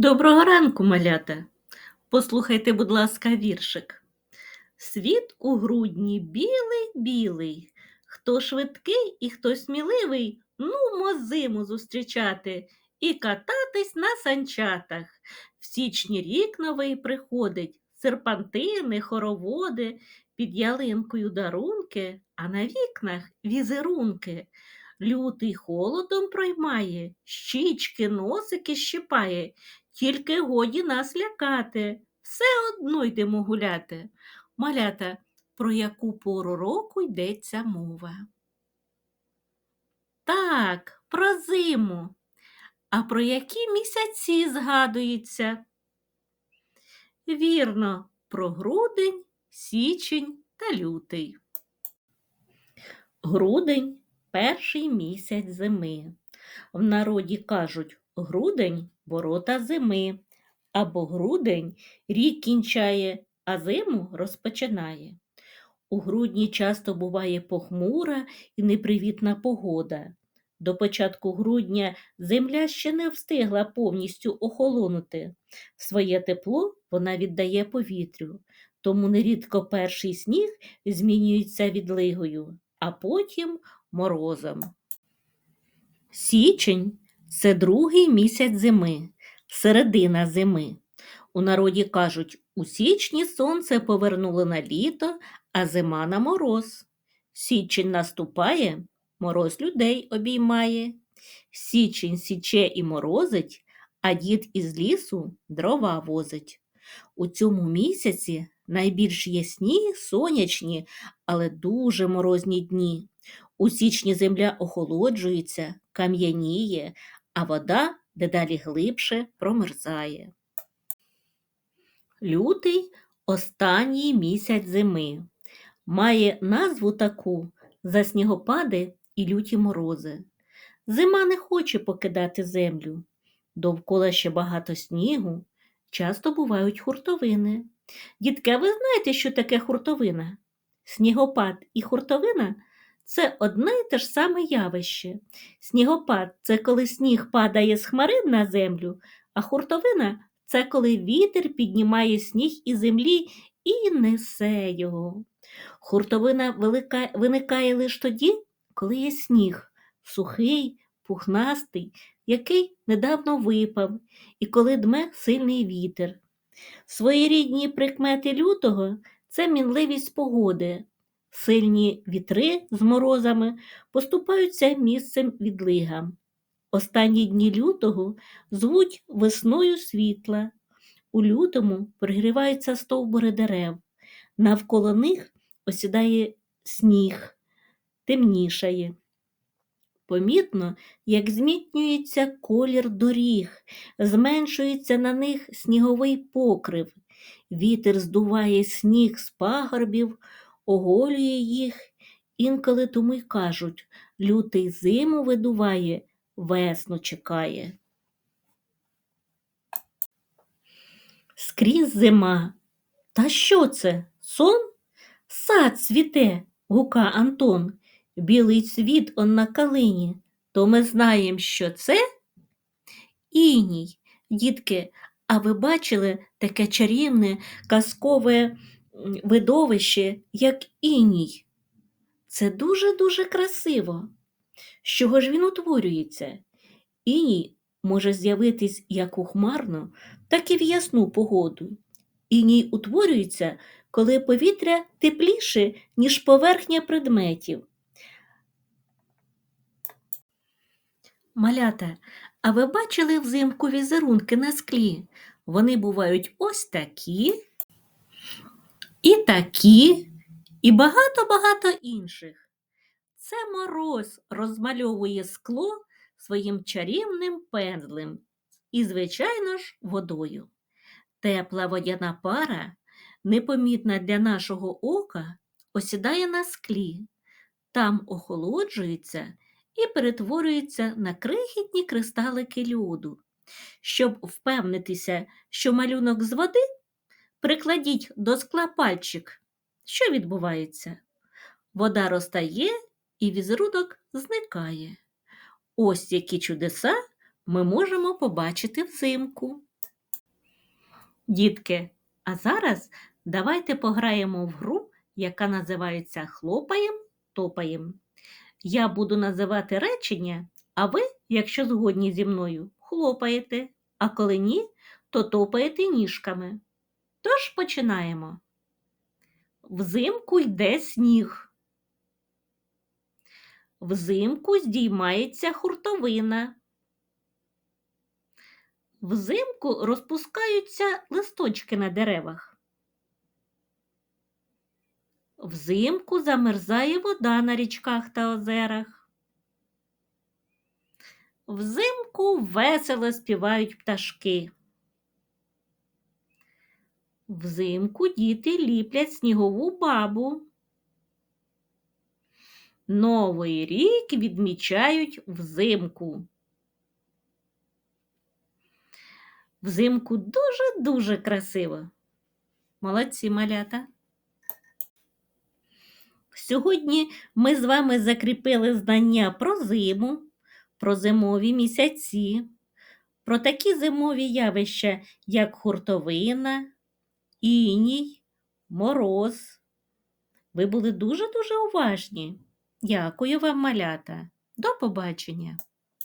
Доброго ранку, малята. Послухайте, будь ласка, віршик. Світ у грудні білий, білий. Хто швидкий і хто сміливий, нумо зиму зустрічати і кататись на санчатах. В січні рік новий приходить, серпантини, хороводи, під ялинкою дарунки, а на вікнах візерунки. Лютий холодом проймає, щічки, носики щипає, тільки годі нас лякати, все одно йдемо гуляти. Малята, про яку пору року йдеться мова? Так, про зиму. А про які місяці згадується? Вірно, про грудень, січень та лютий. Грудень перший місяць зими. В народі кажуть грудень ворота зими, або грудень рік кінчає, а зиму розпочинає. У грудні часто буває похмура і непривітна погода. До початку грудня земля ще не встигла повністю охолонути. Своє тепло вона віддає повітрю, тому нерідко перший сніг змінюється відлигою, а потім морозом. Січень це другий місяць зими, середина зими. У народі кажуть, у січні сонце повернуло на літо, а зима на мороз. Січень наступає, мороз людей обіймає. Січень січе і морозить, а дід із лісу дрова возить. У цьому місяці найбільш ясні, сонячні, але дуже морозні дні. У січні земля охолоджується, кам'яніє, а вода дедалі глибше промерзає. Лютий останній місяць зими. Має назву таку за снігопади і люті морози. Зима не хоче покидати землю. Довкола ще багато снігу, часто бувають хуртовини. Дітки, а ви знаєте, що таке хуртовина? Снігопад і хуртовина це одне й те ж саме явище. Снігопад це коли сніг падає з хмарин на землю, а хуртовина це коли вітер піднімає сніг із землі і несе його. Хуртовина велика, виникає лише тоді, коли є сніг, сухий, пухнастий, який недавно випав, і коли дме сильний вітер. Своєрідні прикмети лютого це мінливість погоди, Сильні вітри з морозами поступаються місцем відлигам. Останні дні лютого звуть весною світла. У лютому пригріваються стовбури дерев, навколо них осідає сніг, темнішає. Помітно, як змітнюється колір доріг, зменшується на них сніговий покрив, вітер здуває сніг з пагорбів, оголює їх, інколи тому й кажуть лютий зиму видуває, весну чекає. Скрізь зима. Та що це? Сон? Сад цвіте, гука Антон, білий цвіт он на калині, то ми знаємо, що це іній. Дітки, а ви бачили таке чарівне казкове видовище, як іній. Це дуже-дуже красиво. З чого ж він утворюється? Іній може з'явитись як у хмарну, так і в ясну погоду. Іній утворюється, коли повітря тепліше, ніж поверхня предметів. Малята, а ви бачили взимку візерунки на склі? Вони бувають ось такі і такі, і багато-багато інших. Це мороз розмальовує скло своїм чарівним пензлем і, звичайно ж, водою. Тепла водяна пара, непомітна для нашого ока, осідає на склі, там охолоджується і перетворюється на крихітні кристалики льоду. Щоб впевнитися, що малюнок з води Прикладіть до скла пальчик. Що відбувається? Вода розтає і візерунок зникає. Ось які чудеса ми можемо побачити взимку. Дітки, а зараз давайте пограємо в гру, яка називається Хлопаєм топаєм. Я буду називати речення, а ви, якщо згодні зі мною, хлопаєте, а коли ні, то топаєте ніжками. Тож починаємо. Взимку йде сніг. Взимку здіймається хуртовина. Взимку розпускаються листочки на деревах. Взимку замерзає вода на річках та озерах. Взимку весело співають пташки. Взимку діти ліплять снігову бабу. Новий рік відмічають взимку. Взимку дуже-дуже красиво. Молодці малята. Сьогодні ми з вами закріпили знання про зиму, про зимові місяці, про такі зимові явища, як хуртовина, іній, мороз. Ви були дуже-дуже уважні. Дякую вам, малята. До побачення!